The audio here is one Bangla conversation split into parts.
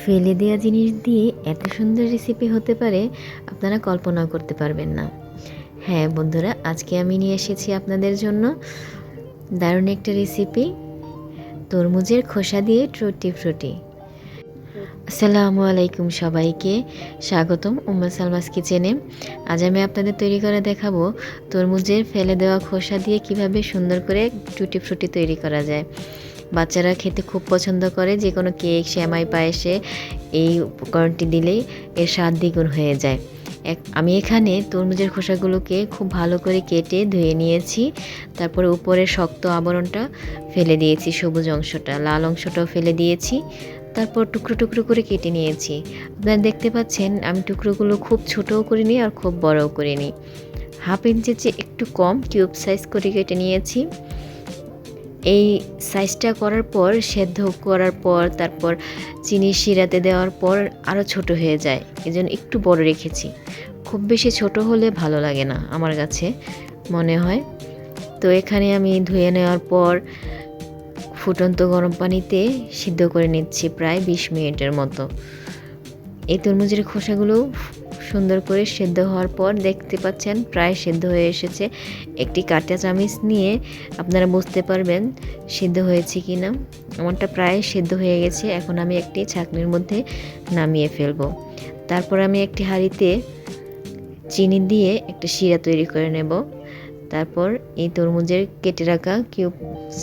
ফেলে দেওয়া জিনিস দিয়ে এত সুন্দর রেসিপি হতে পারে, আপনারা কল্পনাও করতে পারবেন না। হ্যাঁ বন্ধুরা, আজকে আমি নিয়ে এসেছি আপনাদের জন্য দারুণ একটা রেসিপি তরমুজের খোসা দিয়ে ট্রুটি ফ্রুটি। আসসালামু আলাইকুম সবাইকে, স্বাগতম উম্মা সালমাস কিচেনে। আজ আমি আপনাদের তৈরি করে দেখাবো তরমুজের ফেলে দেওয়া খোসা দিয়ে কীভাবে সুন্দর করে টুটি ফ্রুটি তৈরি করা যায়। বাচ্চারা খেতে খুব পছন্দ করে, যে কোনো কেক শ্যামাই পায়েসে এই উপকরণটি দিলেই এর স্বাদ দ্বিগুণ হয়ে যায়। এক, আমি এখানে তরমুজের খোসাগুলোকে খুব ভালো করে কেটে ধুয়ে নিয়েছি। তারপরে উপরে শক্ত আবরণটা ফেলে দিয়েছি, সবুজ অংশটা, লাল অংশটাও ফেলে দিয়েছি। তারপর টুকরো টুকরো করে কেটে নিয়েছি। আপনারা দেখতে পাচ্ছেন, আমি টুকরোগুলো খুব ছোটও করে নিই আর খুব বড়ও করে নিই হাফ ইঞ্চির চেয়ে একটু কম কিউব সাইজ করে কেটে নিয়েছি। এই সাইজটা করার পর, সেদ্ধ করার পর, তারপর চিনি শিরাতে দেওয়ার পর আরও ছোট হয়ে যায়। এজন্য একটু বড় রেখেছি। খুব বেশি ছোট হলে ভালো লাগে না আমার কাছে, মনে হয়। তো এখানে আমি ধুয়ে নেওয়ার পর, ফুটন্ত গরম পানিতে সিদ্ধ করে নিচ্ছি প্রায় বিশ মিনিটের মতো। এই তরমুজের খোসাগুলো সুন্দর করে সেদ্ধ হওয়ার পর দেখতে পাচ্ছেন প্রায় সেদ্ধ হয়ে এসেছে। একটি কাঁটা চামিচ নিয়ে আপনারা বুঝতে পারবেন সেদ্ধ হয়েছে কি না আমারটা প্রায় সেদ্ধ হয়ে গেছে। এখন আমি একটি ছাকনির মধ্যে নামিয়ে ফেলব। তারপর আমি একটি হাঁড়িতে চিনি দিয়ে একটা শিরা তৈরি করে নেব। তারপর এই তরমুজের কেটে রাখা কিউব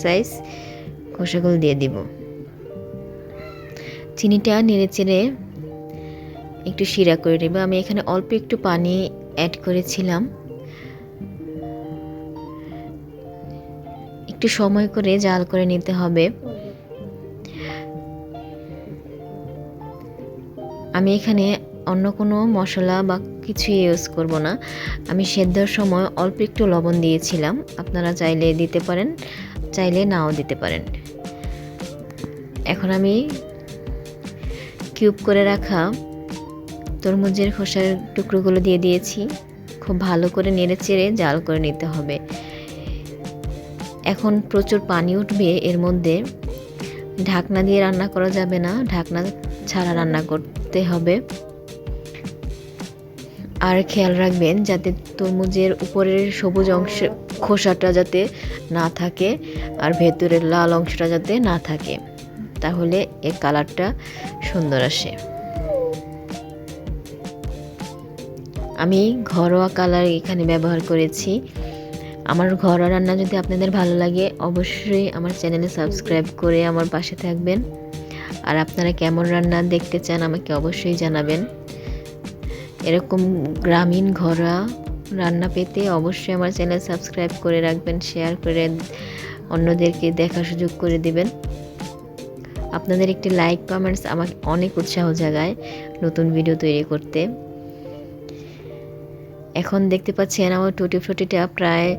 সাইজ খোসাগুলো দিয়ে দিব। চিনিটা নেড়ে চেড়ে একটু শিরা করে নেব। আমি এখানে অল্প একটু পানি অ্যাড করেছিলাম। একটু সময় করে জাল করে নিতে হবে। আমি এখানে অন্য কোনো মশলা বা কিছু ইউজ করব না। আমি সেদ্ধর সময় অল্প একটু লবণ দিয়েছিলাম। আপনারা চাইলে দিতে পারেন, চাইলে নাও দিতে পারেন। এখন আমি কিউব করে রাখা তরমুজের খোসার টুকরোগুলো দিয়ে দিয়েছি। খুব ভালো করে নেড়ে চেড়ে জাল করে নিতে হবে। এখন প্রচুর পানি উঠবে, এর মধ্যে ঢাকনা দিয়ে রান্না করা যাবে না, ঢাকনা ছাড়া রান্না করতে হবে। আর খেয়াল রাখবেন যাতে তরমুজের উপরের সবুজ অংশ খোসাটা যাতে না থাকে আর ভেতরের লাল অংশটা যাতে না থাকে, তাহলে এর কালারটা সুন্দর আসে। আমি ঘরোয়া কালার এখানে ব্যবহার করেছি। আমার ঘরোয়া রান্না যদি আপনাদের ভালো লাগে, অবশ্যই আমার চ্যানেলে সাবস্ক্রাইব করে আমার পাশে থাকবেন। আর আপনারা কেমন রান্না দেখতে চান আমাকে অবশ্যই জানাবেন। এরকম গ্রামীণ ঘরোয়া রান্না পেতে অবশ্যই আমার চ্যানেল সাবস্ক্রাইব করে রাখবেন, শেয়ার করে অন্যদেরকে দেখার সুযোগ করে দিবেন। আপনাদের একটি লাইক, কমেন্টস আমাকে অনেক উৎসাহ জাগায় নতুন ভিডিও তৈরি করতে। এখন দেখতে পাচ্ছেন আমার টুটি ফ্রুটিটা প্রায়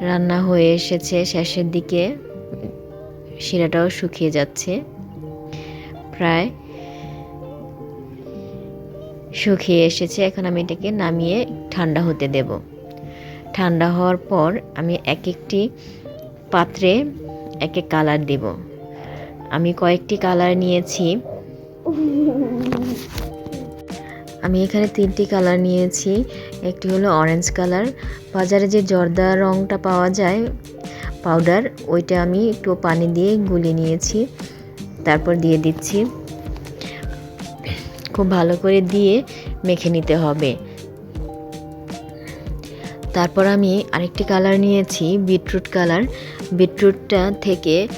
রান্না হয়ে এসেছে শেষের দিকে। শিরাটাও শুকিয়ে যাচ্ছে। প্রায় শুকিয়ে এসেছে। এখন আমি এটাকে নামিয়ে ঠান্ডা হতে দেব। ঠান্ডা হওয়ার পর আমি এক একটি পাত্রে এক এক কালার দেব। আমি কয়েকটি কালার নিয়েছি। আমি এখানে তিনটি কালার নিয়েছি। একটি হলো অরেঞ্জ কালার। বাজারে যে জর্দা রঙটা পাওয়া যায় পাউডার ওইটা আমি একটু পানি দিয়ে গুলে নিয়েছি। তারপর দিয়ে দিচ্ছি। খুব ভালো করে দিয়ে মেখে নিতে হবে। তারপর আমি আরেকটি কালার নিয়েছি, বিটরুট কালার। বিটরুটটা থেকে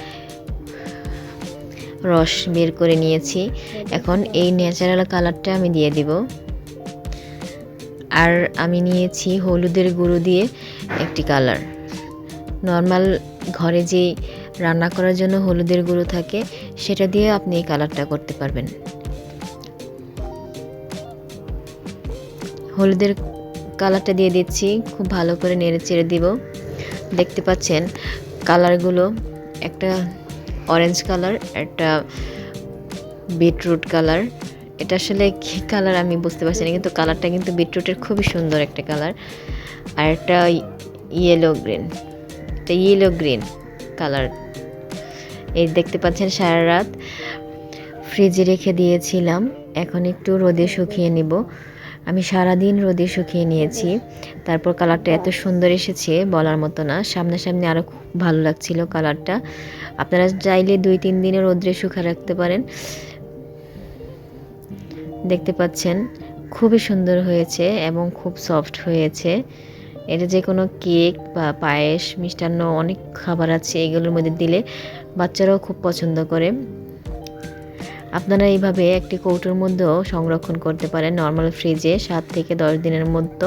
রস বের করে নিয়েছি। এখন এই ন্যাচারাল কালারটা আমি দিয়ে দিব। আর আমি নিয়েছি হলুদের গুঁড়ো দিয়ে একটি কালার নর্মাল ঘরে যে রান্না করার জন্য হলুদের গুঁড়ো থাকে, সেটা দিয়ে আপনি এই কালারটা করতে পারবেন। হলুদের কালারটা দিয়ে দিচ্ছি, খুব ভালো করে নেড়ে চেড়ে দিব। দেখতে পাচ্ছেন কালারগুলো একটা অরেঞ্জ কালার একটা বিটরুট কালার এটা আসলে কী কালার আমি বুঝতে পারছি না, কিন্তু কালারটা কিন্তু বিটরুটের খুবই সুন্দর একটা কালার আর একটা ইয়েলো গ্রিন এটা ইয়েলো গ্রিন কালার এই দেখতে পাচ্ছেন সারা রাত ফ্রিজে রেখে দিয়েছিলাম, এখন একটু রোদে শুকিয়ে নিব। আমি সারা দিন রোদে শুকিয়ে নিয়েছি। তারপর কালারটা এত সুন্দর এসেছে বলার মতো না। সামনাসামনি আরও খুব ভালো লাগছিল কালারটা। আপনারা চাইলে দুই, তিন দিনে রোদ্রে শুকা রাখতে পারেন। দেখতে পাচ্ছেন, খুবই সুন্দর হয়েছে এবং খুব সফট হয়েছে। এটা যে কোনো কেক বা পায়েস, মিষ্টান্ন, অনেক খাবার আছে এগুলোর মধ্যে দিলে বাচ্চারাও খুব পছন্দ করে। আপনারা এইভাবে একটি কৌটোর মধ্যেও সংরক্ষণ করতে পারেন নর্মাল ফ্রিজে সাত থেকে দশ দিনের মধ্যে।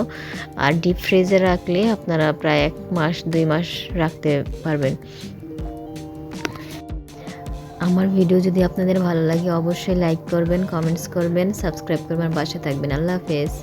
আর ডিপ ফ্রিজে রাখলে আপনারা প্রায় এক মাস, দুই মাস রাখতে পারবেন। আমার ভিডিও যদি আপনাদের ভালো লাগে, অবশ্যই লাইক করবেন কমেন্টস করবেন সাবস্ক্রাইব করবেন, পাশে থাকবেন। আল্লাহ হাফেজ।